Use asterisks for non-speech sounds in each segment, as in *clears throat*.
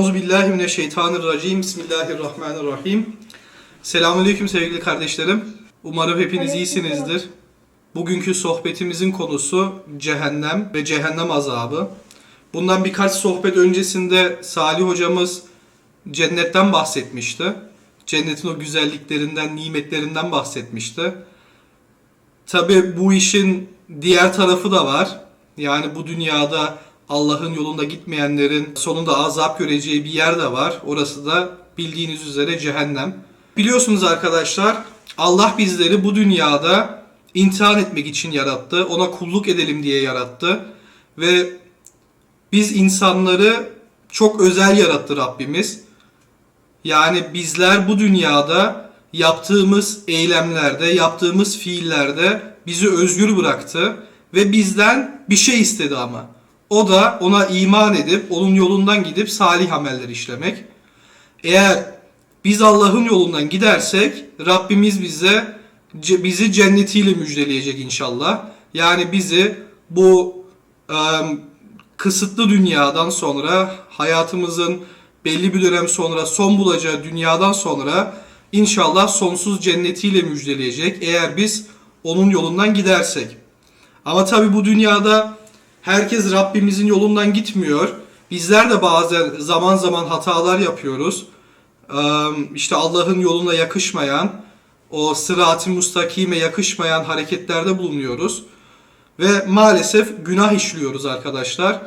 Euzu billahi mineşşeytanirracim. Bismillahirrahmanirrahim. Selamünaleyküm sevgili kardeşlerim. Umarım hepiniz iyisinizdir. Bugünkü sohbetimizin konusu cehennem ve cehennem azabı. Bundan birkaç sohbet öncesinde Salih hocamız cennetten bahsetmişti. Cennetin o güzelliklerinden, nimetlerinden bahsetmişti. Tabi bu işin diğer tarafı da var. Yani bu dünyada Allah'ın yolunda gitmeyenlerin sonunda azap göreceği bir yer de var. Orası da bildiğiniz üzere cehennem. Biliyorsunuz arkadaşlar Allah bizleri bu dünyada imtihan etmek için yarattı. Ona kulluk edelim diye yarattı. Ve biz insanları çok özel yarattı Rabbimiz. Yani bizler bu dünyada yaptığımız eylemlerde, yaptığımız fiillerde bizi özgür bıraktı ve bizden bir şey istedi ama. O da ona iman edip onun yolundan gidip salih ameller işlemek. Eğer biz Allah'ın yolundan gidersek Rabbimiz bize bizi cennetiyle müjdeleyecek inşallah. Yani bizi bu em, kısıtlı dünyadan sonra hayatımızın belli bir dönem sonra son bulacağı dünyadan sonra inşallah sonsuz cennetiyle müjdeleyecek eğer biz onun yolundan gidersek. Ama tabi bu dünyada herkes Rabbimizin yolundan gitmiyor. Bizler de bazen zaman zaman hatalar yapıyoruz. İşte Allah'ın yoluna yakışmayan, o sırat-ı mustakime yakışmayan hareketlerde bulunuyoruz. Ve maalesef günah işliyoruz arkadaşlar.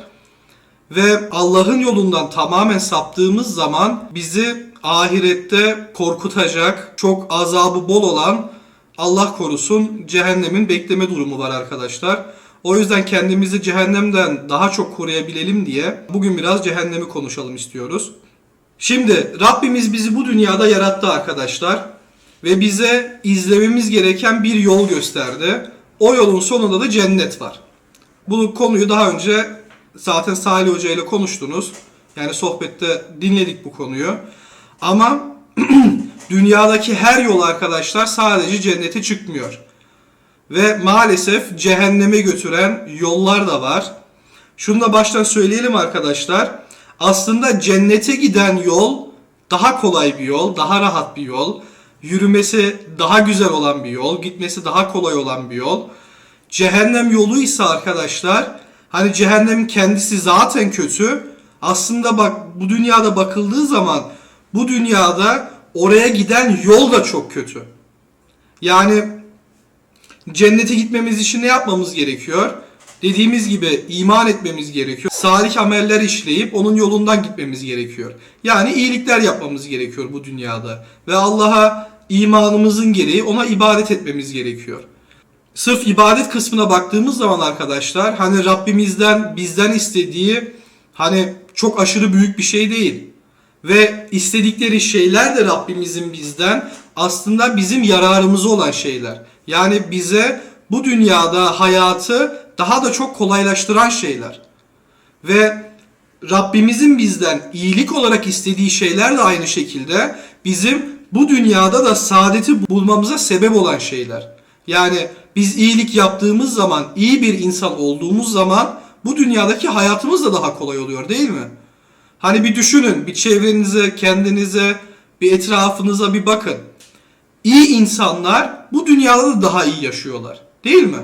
Ve Allah'ın yolundan tamamen saptığımız zaman bizi ahirette korkutacak, çok azabı bol olan Allah korusun cehennemin bekleme durumu var arkadaşlar. O yüzden kendimizi cehennemden daha çok koruyabilelim diye bugün biraz cehennemi konuşalım istiyoruz. Şimdi Rabbimiz bizi bu dünyada yarattı arkadaşlar ve bize izlememiz gereken bir yol gösterdi. O yolun sonunda da cennet var. Bu konuyu daha önce zaten Salih Hoca ile konuştunuz. Yani sohbette dinledik bu konuyu. Ama *clears throat* dünyadaki her yol arkadaşlar sadece cennete çıkmıyor. Ve maalesef cehenneme götüren yollar da var. Şunu da baştan söyleyelim arkadaşlar. Aslında cennete giden yol daha kolay bir yol, daha rahat bir yol. Yürümesi daha güzel olan bir yol, gitmesi daha kolay olan bir yol. Cehennem yolu ise arkadaşlar hani cehennemin kendisi zaten kötü. Aslında bak bu dünyada bakıldığı zaman bu dünyada oraya giden yol da çok kötü. Yani cennete gitmemiz için ne yapmamız gerekiyor? Dediğimiz gibi iman etmemiz gerekiyor. Salih ameller işleyip onun yolundan gitmemiz gerekiyor. Yani iyilikler yapmamız gerekiyor bu dünyada. Ve Allah'a imanımızın gereği ona ibadet etmemiz gerekiyor. Sırf ibadet kısmına baktığımız zaman arkadaşlar hani Rabbimizden bizden istediği hani çok aşırı büyük bir şey değil. Ve istedikleri şeyler de Rabbimizin bizden aslında bizim yararımıza olan şeyler. Yani bize bu dünyada hayatı daha da çok kolaylaştıran şeyler. Ve Rabbimizin bizden iyilik olarak istediği şeyler de aynı şekilde bizim bu dünyada da saadeti bulmamıza sebep olan şeyler. Yani biz iyilik yaptığımız zaman, iyi bir insan olduğumuz zaman bu dünyadaki hayatımız da daha kolay oluyor değil mi? Hani bir düşünün, bir çevrenize, kendinize, bir etrafınıza bir bakın. İyi insanlar bu dünyada da daha iyi yaşıyorlar. Değil mi?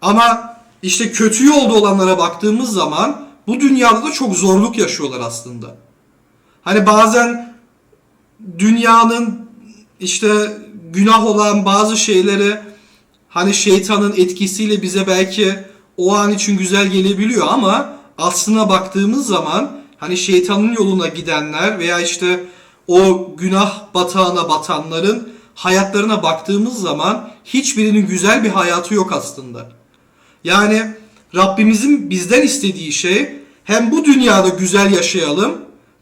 Ama işte kötü yolda olanlara baktığımız zaman bu dünyada da çok zorluk yaşıyorlar aslında. Hani bazen dünyanın işte günah olan bazı şeyleri hani şeytanın etkisiyle bize belki o an için güzel gelebiliyor ama aslına baktığımız zaman hani şeytanın yoluna gidenler veya işte o günah batağına batanların hayatlarına baktığımız zaman hiçbirinin güzel bir hayatı yok aslında. Yani Rabbimizin bizden istediği şey hem bu dünyada güzel yaşayalım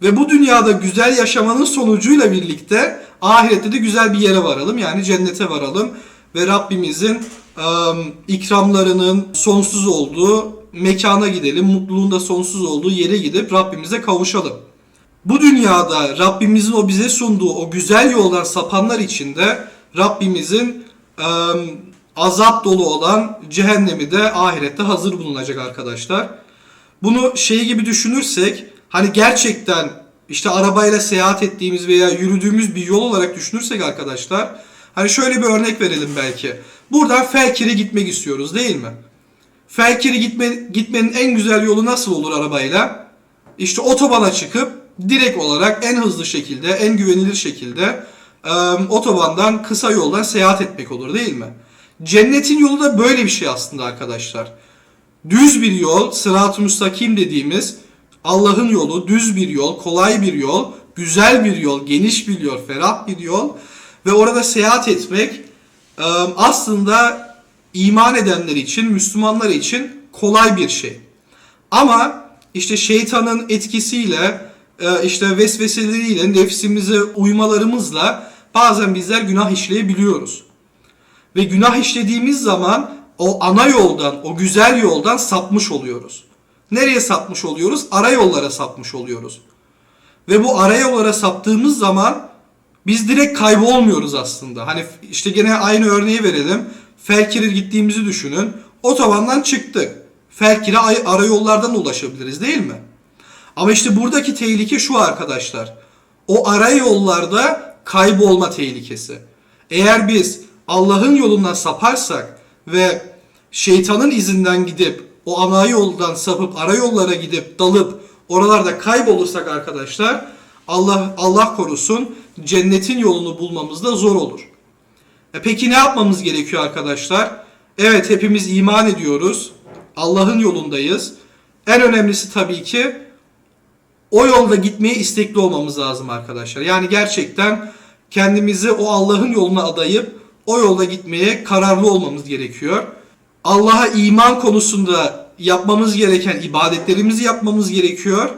ve bu dünyada güzel yaşamanın sonucuyla birlikte ahirette de güzel bir yere varalım. Yani cennete varalım ve Rabbimizin ım, ikramlarının sonsuz olduğu mekana gidelim. Mutluluğun da sonsuz olduğu yere gidip Rabbimize kavuşalım. Bu dünyada Rabbimizin o bize sunduğu o güzel yoldan sapanlar içinde Rabbimizin ım, azap dolu olan cehennemi de ahirette hazır bulunacak arkadaşlar. Bunu şey gibi düşünürsek hani gerçekten işte arabayla seyahat ettiğimiz veya yürüdüğümüz bir yol olarak düşünürsek arkadaşlar hani şöyle bir örnek verelim belki. Buradan Felkir'e gitmek istiyoruz değil mi? Felkir'e gitme, gitmenin en güzel yolu nasıl olur arabayla? İşte otobana çıkıp direkt olarak en hızlı şekilde, en güvenilir şekilde e, otobandan kısa yoldan seyahat etmek olur değil mi? Cennetin yolu da böyle bir şey aslında arkadaşlar. Düz bir yol, sırat-ı müstakim dediğimiz Allah'ın yolu, düz bir yol, kolay bir yol, güzel bir yol, geniş bir yol, ferah bir yol ve orada seyahat etmek aslında iman edenler için, Müslümanlar için kolay bir şey. Ama işte şeytanın etkisiyle, işte vesveseleriyle, nefsimize uymalarımızla bazen bizler günah işleyebiliyoruz. Ve günah işlediğimiz zaman o ana yoldan, o güzel yoldan sapmış oluyoruz. Nereye sapmış oluyoruz? Ara yollara sapmış oluyoruz. Ve bu ara yollara saptığımız zaman biz direkt kaybolmuyoruz aslında. Hani işte gene aynı örneği verelim. Felkir'e gittiğimizi düşünün. Otobandan çıktık. Felkir'e ara yollardan ulaşabiliriz değil mi? Ama işte buradaki tehlike şu arkadaşlar. O ara yollarda kaybolma tehlikesi. Eğer biz Allah'ın yolundan saparsak ve şeytanın izinden gidip o ana yoldan sapıp ara yollara gidip dalıp oralarda kaybolursak arkadaşlar Allah Allah korusun cennetin yolunu bulmamız da zor olur. E peki ne yapmamız gerekiyor arkadaşlar? Evet hepimiz iman ediyoruz. Allah'ın yolundayız. En önemlisi tabii ki o yolda gitmeye istekli olmamız lazım arkadaşlar. Yani gerçekten kendimizi o Allah'ın yoluna adayıp o yolda gitmeye kararlı olmamız gerekiyor. Allah'a iman konusunda yapmamız gereken ibadetlerimizi yapmamız gerekiyor.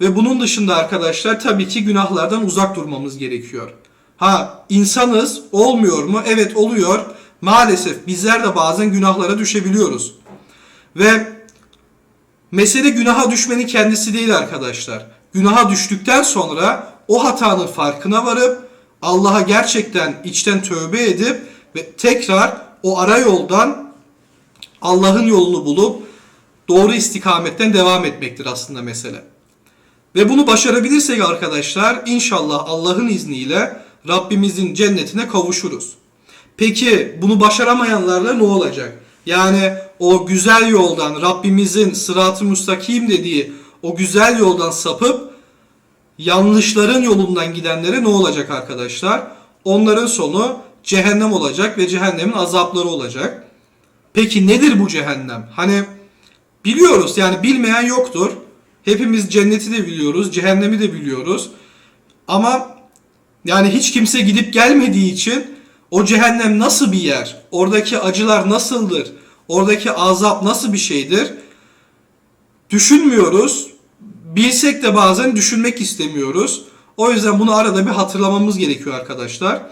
Ve bunun dışında arkadaşlar tabii ki günahlardan uzak durmamız gerekiyor. Ha insanız olmuyor mu? Evet oluyor. Maalesef bizler de bazen günahlara düşebiliyoruz. Ve mesele günaha düşmenin kendisi değil arkadaşlar. Günaha düştükten sonra o hatanın farkına varıp Allah'a gerçekten içten tövbe edip ve tekrar o ara yoldan Allah'ın yolunu bulup doğru istikametten devam etmektir aslında mesele. Ve bunu başarabilirsek arkadaşlar inşallah Allah'ın izniyle Rabbimizin cennetine kavuşuruz. Peki bunu başaramayanlarla ne olacak? Yani o güzel yoldan Rabbimizin sırat-ı müstakim dediği o güzel yoldan sapıp yanlışların yolundan gidenlere ne olacak arkadaşlar? Onların sonu cehennem olacak ve cehennemin azapları olacak. Peki nedir bu cehennem? Hani biliyoruz yani bilmeyen yoktur. Hepimiz cenneti de biliyoruz, cehennemi de biliyoruz. Ama yani hiç kimse gidip gelmediği için o cehennem nasıl bir yer? Oradaki acılar nasıldır? Oradaki azap nasıl bir şeydir? Düşünmüyoruz. Bilsek de bazen düşünmek istemiyoruz. O yüzden bunu arada bir hatırlamamız gerekiyor arkadaşlar.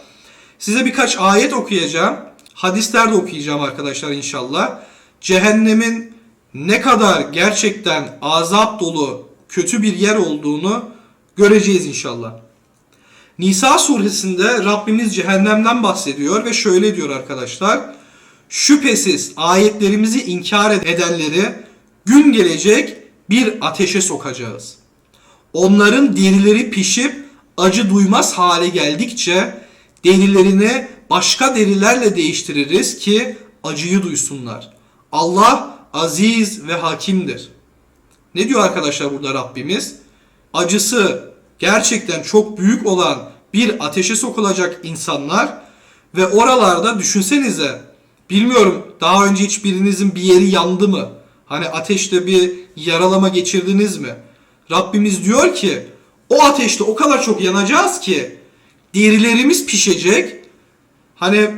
Size birkaç ayet okuyacağım. Hadisler de okuyacağım arkadaşlar inşallah. Cehennemin ne kadar gerçekten azap dolu kötü bir yer olduğunu göreceğiz inşallah. Nisa suresinde Rabbimiz cehennemden bahsediyor ve şöyle diyor arkadaşlar. Şüphesiz ayetlerimizi inkar edenleri gün gelecek bir ateşe sokacağız. Onların derileri pişip acı duymaz hale geldikçe derilerini başka derilerle değiştiririz ki acıyı duysunlar. Allah aziz ve hakimdir. Ne diyor arkadaşlar burada Rabbimiz? Acısı gerçekten çok büyük olan bir ateşe sokulacak insanlar ve oralarda düşünsenize bilmiyorum daha önce hiç birinizin bir yeri yandı mı? Hani ateşte bir yaralama geçirdiniz mi? Rabbimiz diyor ki o ateşte o kadar çok yanacağız ki derilerimiz pişecek. Hani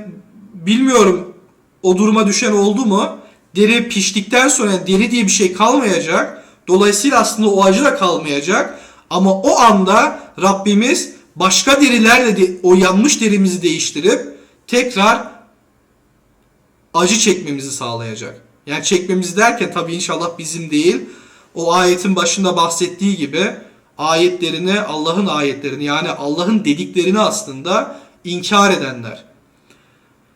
bilmiyorum o duruma düşen oldu mu? Deri piştikten sonra deri diye bir şey kalmayacak. Dolayısıyla aslında o acı da kalmayacak. Ama o anda Rabbimiz başka derilerle de o yanmış derimizi değiştirip tekrar acı çekmemizi sağlayacak. Yani çekmemizi derken tabii inşallah bizim değil. O ayetin başında bahsettiği gibi ayetlerini, Allah'ın ayetlerini yani Allah'ın dediklerini aslında inkar edenler.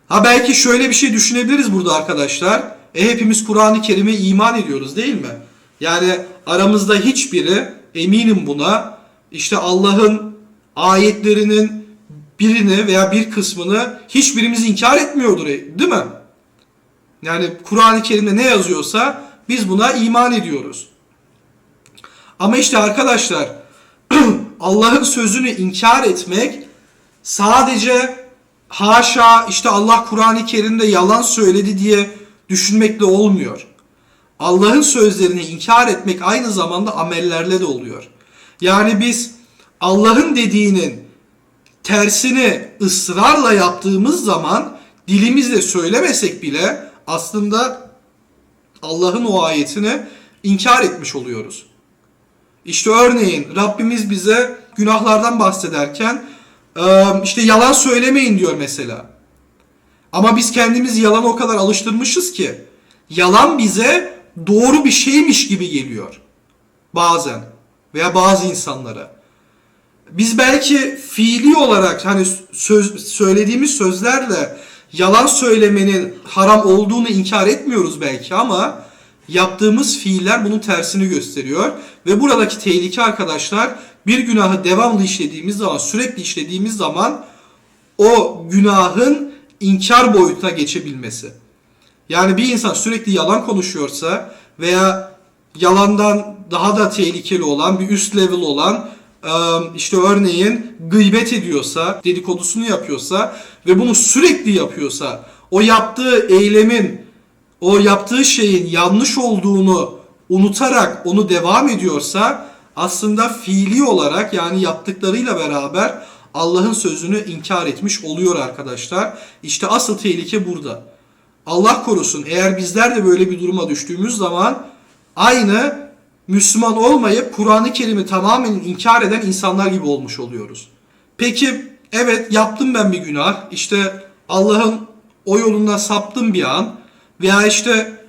Ha belki şöyle bir şey düşünebiliriz burada arkadaşlar. E hepimiz Kur'an-ı Kerim'e iman ediyoruz değil mi? Yani aramızda hiçbiri eminim buna işte Allah'ın ayetlerinin birini veya bir kısmını hiçbirimiz inkar etmiyordur değil mi? Yani Kur'an-ı Kerim'de ne yazıyorsa biz buna iman ediyoruz. Ama işte arkadaşlar *clears throat* Allah'ın sözünü inkar etmek sadece haşa işte Allah Kur'an-ı Kerim'de yalan söyledi diye düşünmekle olmuyor. Allah'ın sözlerini inkar etmek aynı zamanda amellerle de oluyor. Yani biz Allah'ın dediğinin tersini ısrarla yaptığımız zaman dilimizle söylemesek bile aslında Allah'ın o ayetini inkar etmiş oluyoruz. İşte örneğin Rabbimiz bize günahlardan bahsederken işte yalan söylemeyin diyor mesela. Ama biz kendimizi yalan o kadar alıştırmışız ki yalan bize doğru bir şeymiş gibi geliyor. Bazen veya bazı insanlara. Biz belki fiili olarak hani söz, söylediğimiz sözlerle yalan söylemenin haram olduğunu inkar etmiyoruz belki ama yaptığımız fiiller bunun tersini gösteriyor. Ve buradaki tehlike arkadaşlar bir günahı devamlı işlediğimiz zaman, sürekli işlediğimiz zaman o günahın inkar boyutuna geçebilmesi. Yani bir insan sürekli yalan konuşuyorsa veya yalandan daha da tehlikeli olan bir üst level olan işte örneğin gıybet ediyorsa, dedikodusunu yapıyorsa ve bunu sürekli yapıyorsa o yaptığı eylemin, o yaptığı şeyin yanlış olduğunu unutarak onu devam ediyorsa aslında fiili olarak yani yaptıklarıyla beraber Allah'ın sözünü inkar etmiş oluyor arkadaşlar. İşte asıl tehlike burada. Allah korusun eğer bizler de böyle bir duruma düştüğümüz zaman aynı Müslüman olmayıp Kur'an-ı Kerim'i tamamen inkar eden insanlar gibi olmuş oluyoruz. Peki evet yaptım ben bir günah. İşte Allah'ın o yolundan saptım bir an. Veya işte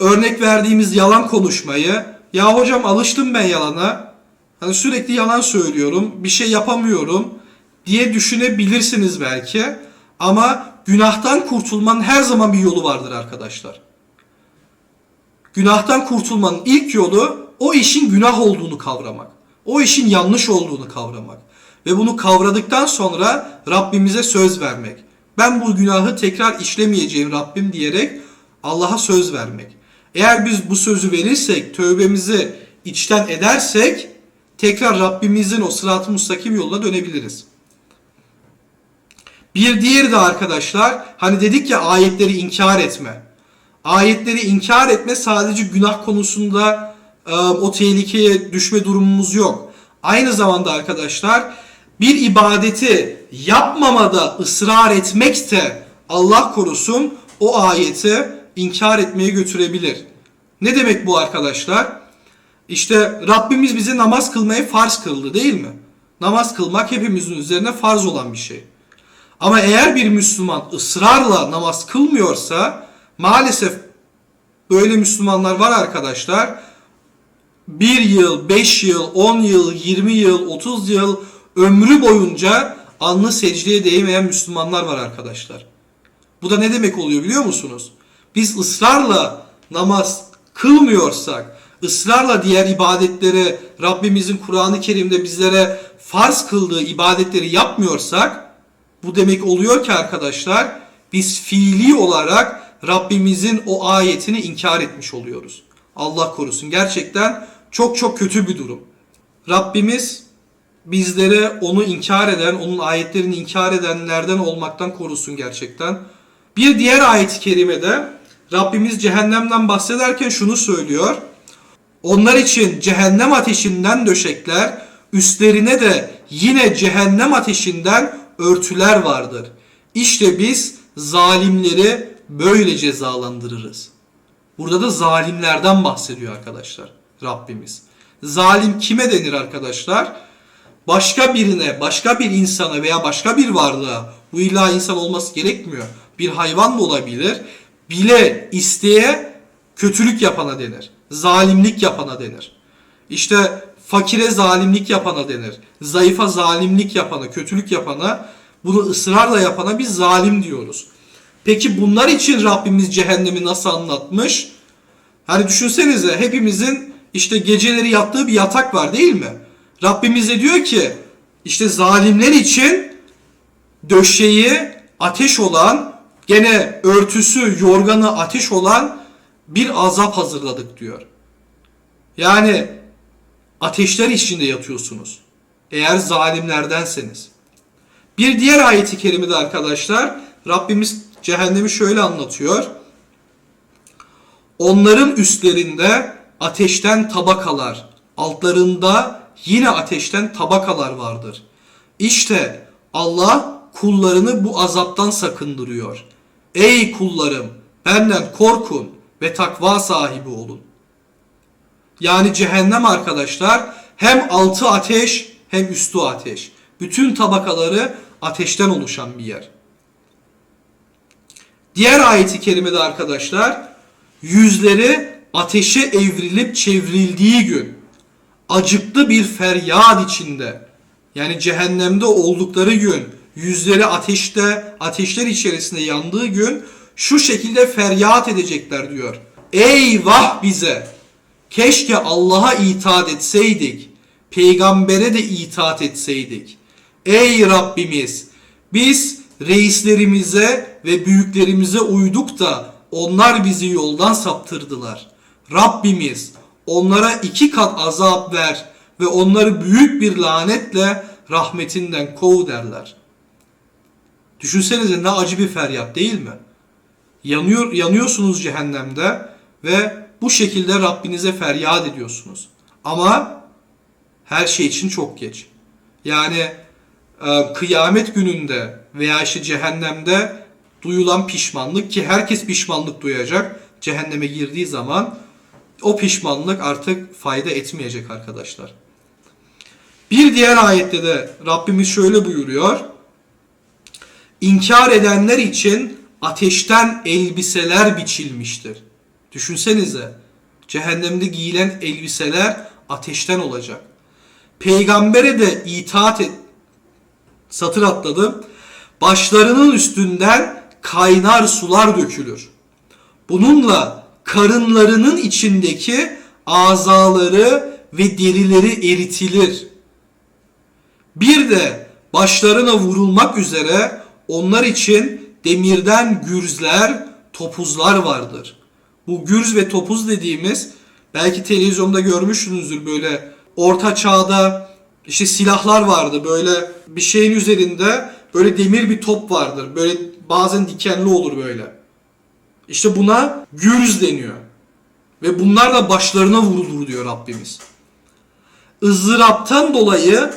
örnek verdiğimiz yalan konuşmayı. Ya hocam alıştım ben yalana. Hani sürekli yalan söylüyorum. Bir şey yapamıyorum diye düşünebilirsiniz belki. Ama günahtan kurtulmanın her zaman bir yolu vardır arkadaşlar. Günahtan kurtulmanın ilk yolu o işin günah olduğunu kavramak. O işin yanlış olduğunu kavramak. Ve bunu kavradıktan sonra Rabbimize söz vermek. Ben bu günahı tekrar işlemeyeceğim Rabbim diyerek Allah'a söz vermek. Eğer biz bu sözü verirsek, tövbemizi içten edersek tekrar Rabbimizin o sırat-ı mustakim yoluna dönebiliriz. Bir diğeri de arkadaşlar hani dedik ya ayetleri inkar etme. Ayetleri inkar etme sadece günah konusunda e, o tehlikeye düşme durumumuz yok. Aynı zamanda arkadaşlar bir ibadeti yapmamada ısrar etmek de Allah korusun o ayeti inkar etmeye götürebilir. Ne demek bu arkadaşlar? İşte Rabbimiz bize namaz kılmayı farz kıldı değil mi? Namaz kılmak hepimizin üzerine farz olan bir şey. Ama eğer bir Müslüman ısrarla namaz kılmıyorsa maalesef böyle Müslümanlar var arkadaşlar. Bir yıl, beş yıl, on yıl, yirmi yıl, otuz yıl ömrü boyunca alnı secdeye değmeyen Müslümanlar var arkadaşlar. Bu da ne demek oluyor biliyor musunuz? Biz ısrarla namaz kılmıyorsak, ısrarla diğer ibadetleri Rabbimizin Kur'an-ı Kerim'de bizlere farz kıldığı ibadetleri yapmıyorsak bu demek oluyor ki arkadaşlar biz fiili olarak Rabbimizin o ayetini inkar etmiş oluyoruz. Allah korusun. Gerçekten çok çok kötü bir durum. Rabbimiz bizlere onu inkar eden, onun ayetlerini inkar edenlerden olmaktan korusun gerçekten. Bir diğer ayet-i kerimede Rabbimiz cehennemden bahsederken şunu söylüyor. Onlar için cehennem ateşinden döşekler, üstlerine de yine cehennem ateşinden örtüler vardır. İşte biz zalimleri böyle cezalandırırız. Burada da zalimlerden bahsediyor arkadaşlar Rabbimiz. Zalim kime denir arkadaşlar? Başka birine, başka bir insana veya başka bir varlığa bu illa insan olması gerekmiyor. Bir hayvan da olabilir. Bile isteye kötülük yapana denir. Zalimlik yapana denir. İşte fakire zalimlik yapana denir. Zayıfa zalimlik yapana, kötülük yapana, bunu ısrarla yapana biz zalim diyoruz. Peki bunlar için Rabbimiz cehennemi nasıl anlatmış? Hani düşünsenize hepimizin işte geceleri yattığı bir yatak var değil mi? Rabbimiz de diyor ki işte zalimler için döşeği ateş olan gene örtüsü yorganı ateş olan bir azap hazırladık diyor. Yani ateşler içinde yatıyorsunuz. Eğer zalimlerdenseniz. Bir diğer ayeti kerimede arkadaşlar Rabbimiz cehennemi şöyle anlatıyor. Onların üstlerinde ateşten tabakalar, altlarında yine ateşten tabakalar vardır. İşte Allah kullarını bu azaptan sakındırıyor. Ey kullarım benden korkun ve takva sahibi olun. Yani cehennem arkadaşlar hem altı ateş hem üstü ateş. Bütün tabakaları ateşten oluşan bir yer. Diğer ayeti kerimede arkadaşlar yüzleri ateşe evrilip çevrildiği gün acıklı bir feryat içinde yani cehennemde oldukları gün yüzleri ateşte ateşler içerisinde yandığı gün şu şekilde feryat edecekler diyor. Eyvah bize! Keşke Allah'a itaat etseydik. Peygambere de itaat etseydik. Ey Rabbimiz! Biz reislerimize ve büyüklerimize uyduk da onlar bizi yoldan saptırdılar. Rabbimiz onlara iki kat azap ver ve onları büyük bir lanetle rahmetinden kov derler. Düşünsenize ne acı bir feryat değil mi? Yanıyor, yanıyorsunuz cehennemde ve bu şekilde Rabbinize feryat ediyorsunuz. Ama her şey için çok geç. Yani e, kıyamet gününde veya işte cehennemde duyulan pişmanlık ki herkes pişmanlık duyacak cehenneme girdiği zaman o pişmanlık artık fayda etmeyecek arkadaşlar. Bir diğer ayette de Rabbimiz şöyle buyuruyor. İnkar edenler için ateşten elbiseler biçilmiştir. Düşünsenize cehennemde giyilen elbiseler ateşten olacak. Peygambere de itaat et, satır atladım. Başlarının üstünden kaynar sular dökülür. Bununla karınlarının içindeki azaları ve derileri eritilir. Bir de başlarına vurulmak üzere onlar için demirden gürzler, topuzlar vardır. Bu gürz ve topuz dediğimiz belki televizyonda görmüşsünüzdür böyle orta çağda işte silahlar vardı böyle bir şeyin üzerinde böyle demir bir top vardır. Böyle bazen dikenli olur böyle. İşte buna gürz deniyor. Ve bunlar da başlarına vurulur diyor Rabbimiz. ızdıraptan dolayı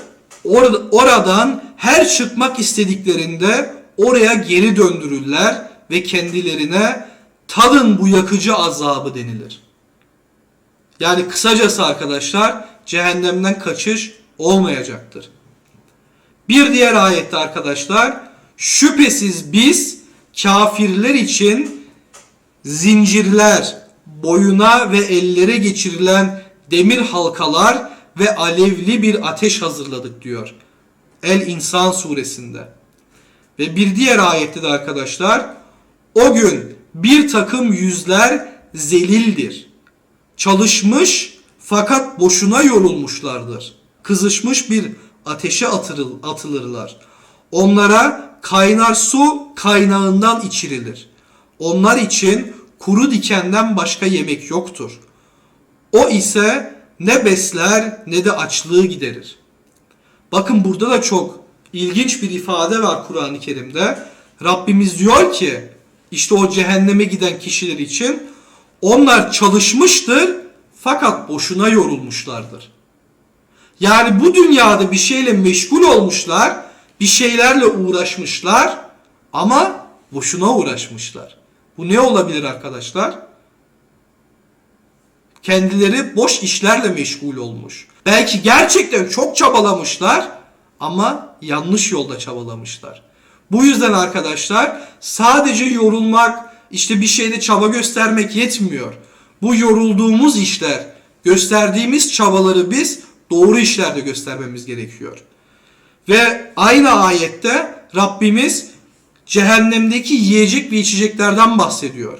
or- oradan her çıkmak istediklerinde oraya geri döndürürler ve kendilerine tadın bu yakıcı azabı denilir. Yani kısacası arkadaşlar cehennemden kaçış olmayacaktır. Bir diğer ayette arkadaşlar şüphesiz biz kafirler için zincirler, boyuna ve ellere geçirilen demir halkalar ve alevli bir ateş hazırladık diyor. El İnsan suresinde. Ve bir diğer ayette de arkadaşlar o gün bir takım yüzler zelildir. Çalışmış fakat boşuna yorulmuşlardır. Kızışmış bir ateşe atırıl, atılırlar. Onlara kaynar su kaynağından içirilir. Onlar için kuru dikenden başka yemek yoktur. O ise ne besler ne de açlığı giderir. Bakın burada da çok ilginç bir ifade var Kur'an-ı Kerim'de. Rabbimiz diyor ki işte o cehenneme giden kişiler için onlar çalışmıştır fakat boşuna yorulmuşlardır. Yani bu dünyada bir şeyle meşgul olmuşlar, bir şeylerle uğraşmışlar ama boşuna uğraşmışlar. Bu ne olabilir arkadaşlar? Kendileri boş işlerle meşgul olmuş. Belki gerçekten çok çabalamışlar ama yanlış yolda çabalamışlar. Bu yüzden arkadaşlar sadece yorulmak, işte bir şeyde çaba göstermek yetmiyor. Bu yorulduğumuz işler, gösterdiğimiz çabaları biz doğru işlerde göstermemiz gerekiyor. Ve aynı ayette Rabbimiz cehennemdeki yiyecek ve içeceklerden bahsediyor.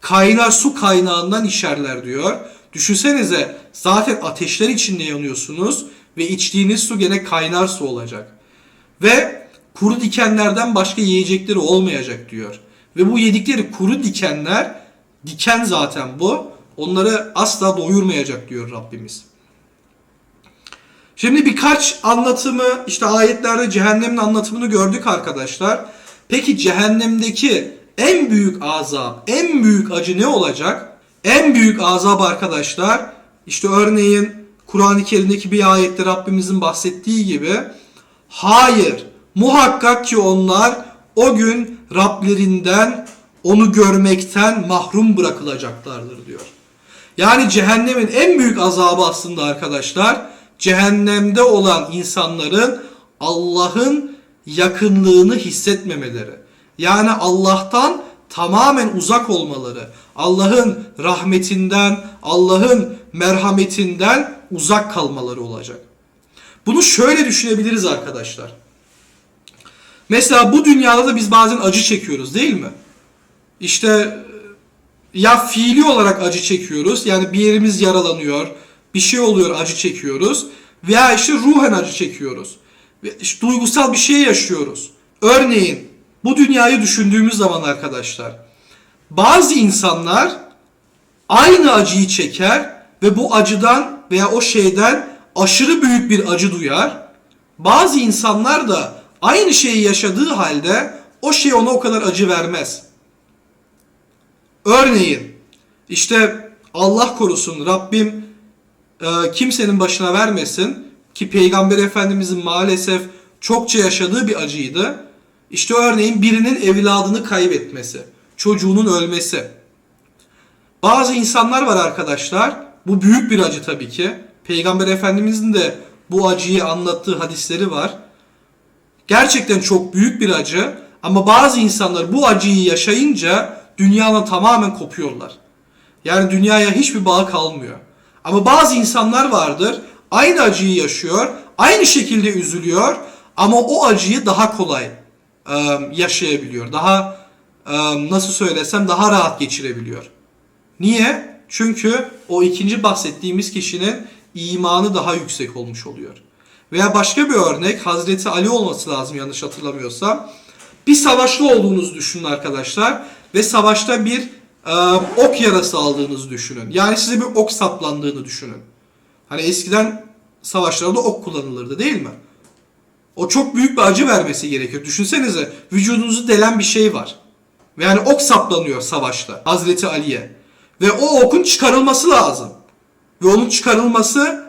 Kaynar su kaynağından içerler diyor. Düşünsenize zaten ateşler içinde yanıyorsunuz Ve içtiğiniz su gene kaynar su olacak. Ve kuru dikenlerden başka yiyecekleri olmayacak diyor. Ve bu yedikleri kuru dikenler, diken zaten bu, onları asla doyurmayacak diyor Rabbimiz. Şimdi birkaç anlatımı işte ayetlerde cehennemin anlatımını gördük arkadaşlar. Peki cehennemdeki en büyük azap, en büyük acı ne olacak? En büyük azap arkadaşlar işte örneğin Kur'an-ı Kerim'deki bir ayette Rabbimizin bahsettiği gibi hayır muhakkak ki onlar o gün Rablerinden onu görmekten mahrum bırakılacaklardır diyor. Yani cehennemin en büyük azabı aslında arkadaşlar cehennemde olan insanların Allah'ın yakınlığını hissetmemeleri. Yani Allah'tan tamamen uzak olmaları. Allah'ın rahmetinden, Allah'ın merhametinden uzak kalmaları olacak. Bunu şöyle düşünebiliriz arkadaşlar. Mesela bu dünyada da biz bazen acı çekiyoruz değil mi? İşte ya fiili olarak acı çekiyoruz. Yani bir yerimiz yaralanıyor, bir şey oluyor acı çekiyoruz. Veya işte ruhen acı çekiyoruz. İşte duygusal bir şey yaşıyoruz. Örneğin bu dünyayı düşündüğümüz zaman arkadaşlar bazı insanlar aynı acıyı çeker ve bu acıdan veya o şeyden aşırı büyük bir acı duyar. Bazı insanlar da aynı şeyi yaşadığı halde o şey ona o kadar acı vermez. Örneğin işte Allah korusun Rabbim e, kimsenin başına vermesin ki Peygamber Efendimizin maalesef çokça yaşadığı bir acıydı. İşte örneğin birinin evladını kaybetmesi, çocuğunun ölmesi. Bazı insanlar var arkadaşlar. Bu büyük bir acı tabii ki. Peygamber Efendimizin de bu acıyı anlattığı hadisleri var. Gerçekten çok büyük bir acı ama bazı insanlar bu acıyı yaşayınca dünyadan tamamen kopuyorlar. Yani dünyaya hiçbir bağ kalmıyor. Ama bazı insanlar vardır aynı acıyı yaşıyor, aynı şekilde üzülüyor ama o acıyı daha kolay yaşayabiliyor. Daha nasıl söylesem daha rahat geçirebiliyor. Niye? Çünkü o ikinci bahsettiğimiz kişinin imanı daha yüksek olmuş oluyor. Veya başka bir örnek Hazreti Ali olması lazım yanlış hatırlamıyorsam. Bir savaşta olduğunuzu düşünün arkadaşlar ve savaşta bir ok yarası aldığınızı düşünün. Yani size bir ok saplandığını düşünün. Hani eskiden savaşlarda ok kullanılırdı değil mi? O çok büyük bir acı vermesi gerekiyor. Düşünsenize vücudunuzu delen bir şey var. Yani ok saplanıyor savaşta Hazreti Ali'ye. Ve o okun çıkarılması lazım. Ve onun çıkarılması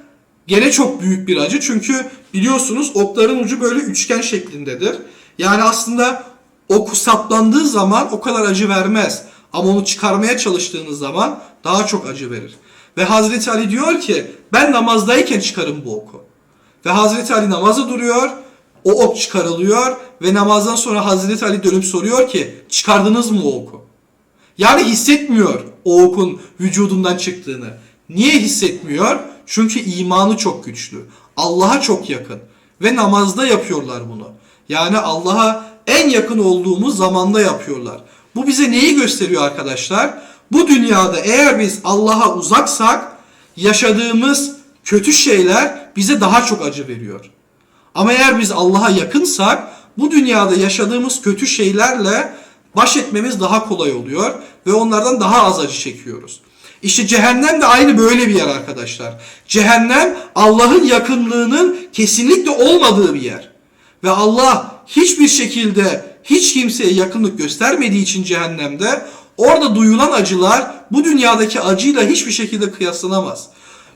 gene çok büyük bir acı. Çünkü biliyorsunuz okların ucu böyle üçgen şeklindedir. Yani aslında oku saplandığı zaman o kadar acı vermez. Ama onu çıkarmaya çalıştığınız zaman daha çok acı verir. Ve Hazreti Ali diyor ki ben namazdayken çıkarım bu oku. Ve Hazreti Ali namaza duruyor. O ok çıkarılıyor ve namazdan sonra Hazreti Ali dönüp soruyor ki çıkardınız mı o oku? Yani hissetmiyor o okun vücudundan çıktığını. Niye hissetmiyor? Çünkü imanı çok güçlü. Allah'a çok yakın. Ve namazda yapıyorlar bunu. Yani Allah'a en yakın olduğumuz zamanda yapıyorlar. Bu bize neyi gösteriyor arkadaşlar? Bu dünyada eğer biz Allah'a uzaksak yaşadığımız kötü şeyler bize daha çok acı veriyor. Ama eğer biz Allah'a yakınsak bu dünyada yaşadığımız kötü şeylerle baş etmemiz daha kolay oluyor ve onlardan daha az acı çekiyoruz. İşte cehennem de aynı böyle bir yer arkadaşlar. Cehennem Allah'ın yakınlığının kesinlikle olmadığı bir yer. Ve Allah hiçbir şekilde hiç kimseye yakınlık göstermediği için cehennemde orada duyulan acılar bu dünyadaki acıyla hiçbir şekilde kıyaslanamaz.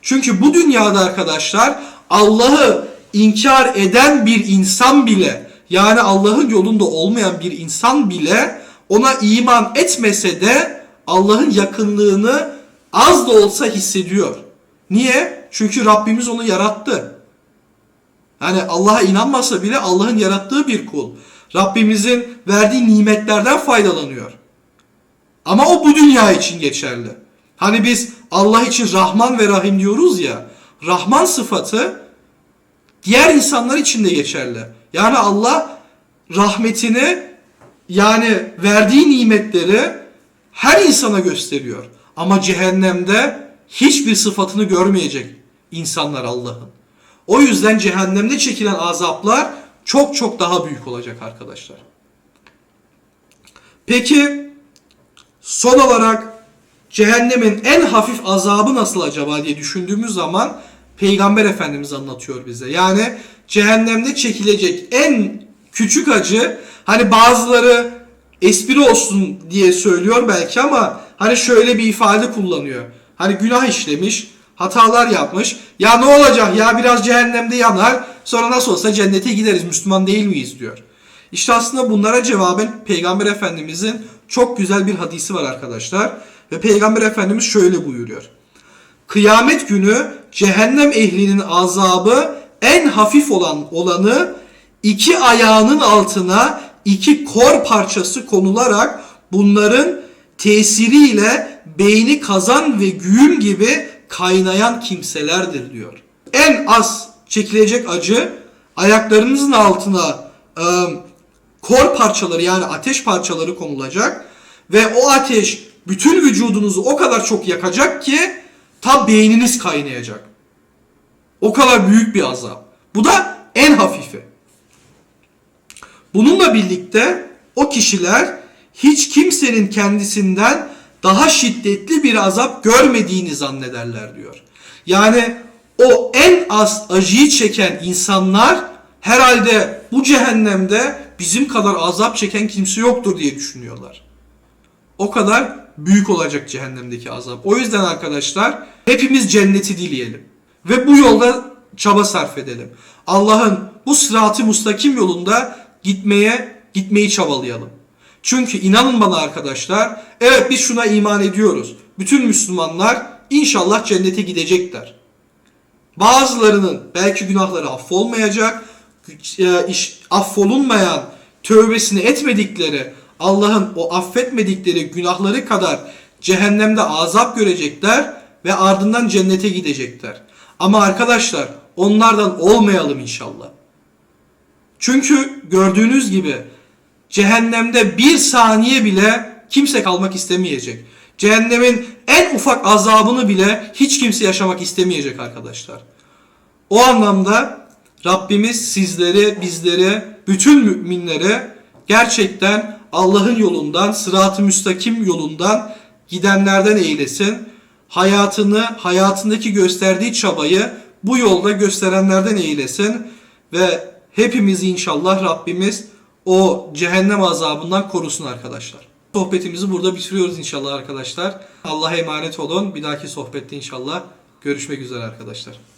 Çünkü bu dünyada arkadaşlar Allah'ı inkar eden bir insan bile yani Allah'ın yolunda olmayan bir insan bile ona iman etmese de Allah'ın yakınlığını az da olsa hissediyor. Niye? Çünkü Rabbimiz onu yarattı. Yani Allah'a inanmasa bile Allah'ın yarattığı bir kul. Rabbimizin verdiği nimetlerden faydalanıyor. Ama o bu dünya için geçerli. Hani biz Allah için Rahman ve Rahim diyoruz ya. Rahman sıfatı diğer insanlar için de geçerli. Yani Allah rahmetini yani verdiği nimetleri her insana gösteriyor. Ama cehennemde hiçbir sıfatını görmeyecek insanlar Allah'ın. O yüzden cehennemde çekilen azaplar çok çok daha büyük olacak arkadaşlar. Peki son olarak cehennemin en hafif azabı nasıl acaba diye düşündüğümüz zaman Peygamber Efendimiz anlatıyor bize. Yani cehennemde çekilecek en küçük acı hani bazıları espri olsun diye söylüyor belki ama hani şöyle bir ifade kullanıyor. Hani günah işlemiş, hatalar yapmış. Ya ne olacak ya biraz cehennemde yanar sonra nasıl olsa cennete gideriz Müslüman değil miyiz diyor. İşte aslında bunlara cevaben Peygamber Efendimizin çok güzel bir hadisi var arkadaşlar. Ve Peygamber Efendimiz şöyle buyuruyor. Kıyamet günü cehennem ehlinin azabı en hafif olan olanı iki ayağının altına iki kor parçası konularak bunların tesiriyle beyni kazan ve güğüm gibi kaynayan kimselerdir diyor. En az çekilecek acı ayaklarınızın altına e, kor parçaları yani ateş parçaları konulacak ve o ateş bütün vücudunuzu o kadar çok yakacak ki ta beyniniz kaynayacak. O kadar büyük bir azap. Bu da en hafifi. Bununla birlikte o kişiler hiç kimsenin kendisinden daha şiddetli bir azap görmediğini zannederler diyor. Yani o en az acıyı çeken insanlar herhalde bu cehennemde bizim kadar azap çeken kimse yoktur diye düşünüyorlar. O kadar büyük olacak cehennemdeki azap. O yüzden arkadaşlar hepimiz cenneti dileyelim. Ve bu yolda çaba sarf edelim. Allah'ın bu sıratı mustakim yolunda gitmeye gitmeyi çabalayalım. Çünkü inanın bana arkadaşlar, evet biz şuna iman ediyoruz. Bütün Müslümanlar inşallah cennete gidecekler. Bazılarının belki günahları affolmayacak, e, iş- affolunmayan, tövbesini etmedikleri, Allah'ın o affetmedikleri günahları kadar cehennemde azap görecekler ve ardından cennete gidecekler. Ama arkadaşlar onlardan olmayalım inşallah. Çünkü gördüğünüz gibi cehennemde bir saniye bile kimse kalmak istemeyecek. Cehennemin en ufak azabını bile hiç kimse yaşamak istemeyecek arkadaşlar. O anlamda Rabbimiz sizleri, bizleri, bütün müminlere gerçekten Allah'ın yolundan, sırat-ı müstakim yolundan gidenlerden eylesin. Hayatını, hayatındaki gösterdiği çabayı bu yolda gösterenlerden eylesin. Ve hepimizi inşallah Rabbimiz o cehennem azabından korusun arkadaşlar. Sohbetimizi burada bitiriyoruz inşallah arkadaşlar. Allah'a emanet olun. Bir dahaki sohbette inşallah görüşmek üzere arkadaşlar.